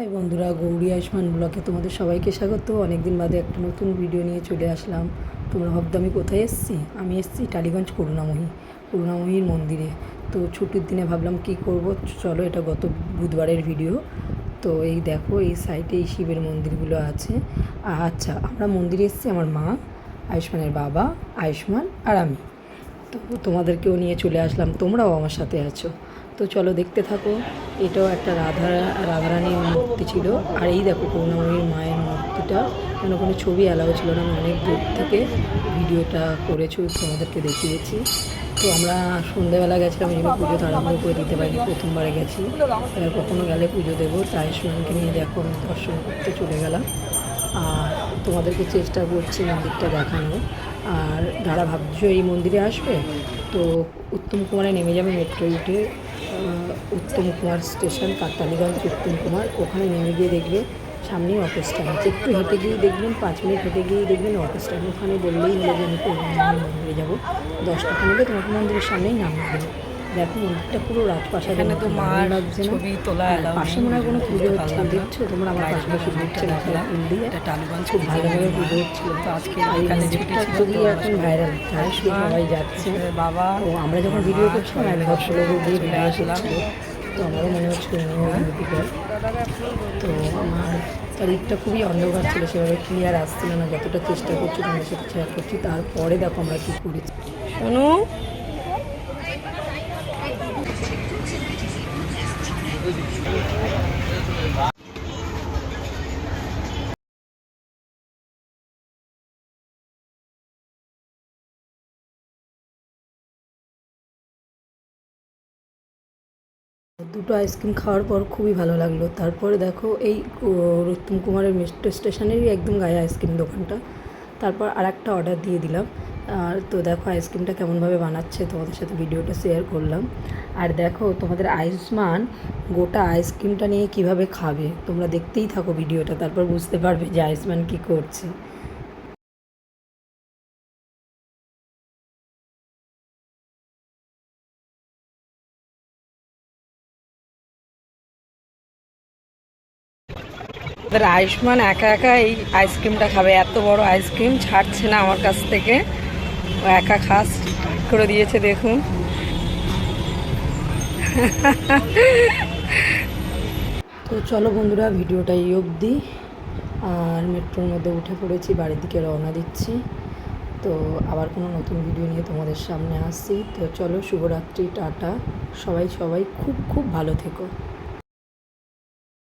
High বন্ধুরা, গৌরী আয়ুষ্মান ব্লকে তোমাদের সবাইকে স্বাগত। অনেকদিন বাদে একটা নতুন ভিডিও নিয়ে চলে আসলাম। তোমরা ভাবতো আমি কোথায় এসেছি? আমি এসেছি টালিগঞ্জ করুণাময়ী, করুণাময়ীর মন্দিরে। তো ছুটির দিনে ভাবলাম কি করব? চলো এটা গত বুধবারের ভিডিও। তো এই দেখো, এই সাইডে এই শিবের মন্দিরগুলো আছে। আচ্ছা আমরা মন্দিরে এসেছি আমার মা, আয়ুষ্মানের বাবা, আয়ুষ্মান আর আমি। তো তোমাদেরকেও নিয়ে চলে আসলাম। তোমরাও আমার সাথে আছো। তো চলো দেখতে থাকো। এটাও একটা রাধা, রাধারানীর মূর্তি ছিল। আর এই দেখো করুণাময়ীর মায়ের মূর্তিটা। কেন কোনো ছবি অ্যালাউ ছিল না আমি অনেক দূর থেকে ভিডিওটা করেছি তোমাদেরকে দেখিয়েছি। তো আমরা সন্ধ্যেবেলা গেছিলাম এই জন্য পুজো তাড়াহুড়ো করে দিতে পারিনি, প্রথমবারে গেছি। এবার কখনো গেলে পুজো দেবো, তাই সুমনকে নিয়ে আমি দর্শন করতে চলে গেলাম। আর তোমাদেরকে চেষ্টা করছি মন্দিরটা দেখানো আর যারা ভাবছ এই মন্দিরে আসবে? তো উত্তম কুমারে নেমে যাবে মেট্রো উঠে উত্তম কুমার স্টেশন কাকতালিগঞ্জ উত্তম কুমার। ওখানে নেমে গিয়ে দেখবে সামনেই অটো স্ট্যান্ড একটু হেঁটে গিয়ে দেখবেন, পাঁচ মিনিট হেঁটে গিয়ে দেখবেন অটো স্ট্যান্ড ওখানে বললেই হলো যে আমি মন্দিরে যাব। দশটা নেবে তোমাকে মন্দিরের সামনেই নামিয়ে দেবে দেখো মন্দিরটা পুরো রাজপ্রাসাদের এখানে তো মার? ছবি তোলা হ্যাঁ, পাশে মনে হয় কোনো পুজো হচ্ছে। দেখছ? তোমরা আমার পাশে বসে দেখছ না এটা টালিগঞ্জ খুব ভালোভাবে পুজো হচ্ছিল। তো আজকে এখানে ছুটি ছিল এখন ভাইরাল চারিদিকে সবাই যাচ্ছে। বাবা তো আমরা যখন ভিডিও করছিলাম এক ভদ্র লোক দিয়ে ভিডিও আসলাম। তো আমারও মনে হচ্ছিল ভিডিও তো আমার চারিদিকটা খুবই অন্ধকার ছিল সেভাবে ক্লিয়ার আসছিল না যতটা চেষ্টা করছি তোমাদের সাথে শেয়ার করছি তারপরে দেখো আমরা কী করেছি অনু দুটো আইসক্রিম খাওয়ার পর খুবই ভালো লাগল। তারপরে দেখো এই ও, উত্তম কুমারের মেট্রো স্টেশনেরই একদম গায়ে আইসক্রিম দোকানটা। তারপর আর একটা অর্ডার দিয়ে দিলাম। আর তো দেখো আইসক্রিমটা কেমনভাবে বানাচ্ছে তোমাদের সাথে ভিডিওটা শেয়ার করলাম। আর দেখো তোমাদের আয়ুষ্মান গোটা আইসক্রিমটা নিয়ে কীভাবে খাবে তোমরা দেখতেই থাকো ভিডিওটা তারপর বুঝতে পারবে যে আয়ুষ্মান কী করছে। আয়ুষ্মান একা একা এই আইসক্রিমটা খাবে। এত বড় আইসক্রিম ছাড়ছে না আমার কাছ থেকে। ও একা খাস করে দিয়েছে, দেখুন। তো চলো বন্ধুরা, ভিডিওটা এই অবধি। আর মেট্রোর মধ্যে উঠে পড়েছি, বাড়ির দিকে রওনা দিচ্ছি। তো আবার কোনো নতুন ভিডিও নিয়ে তোমাদের সামনে আসছি। তো চলো, শুভরাত্রি, টাটা। সবাই সবাই খুব খুব ভালো থেকো।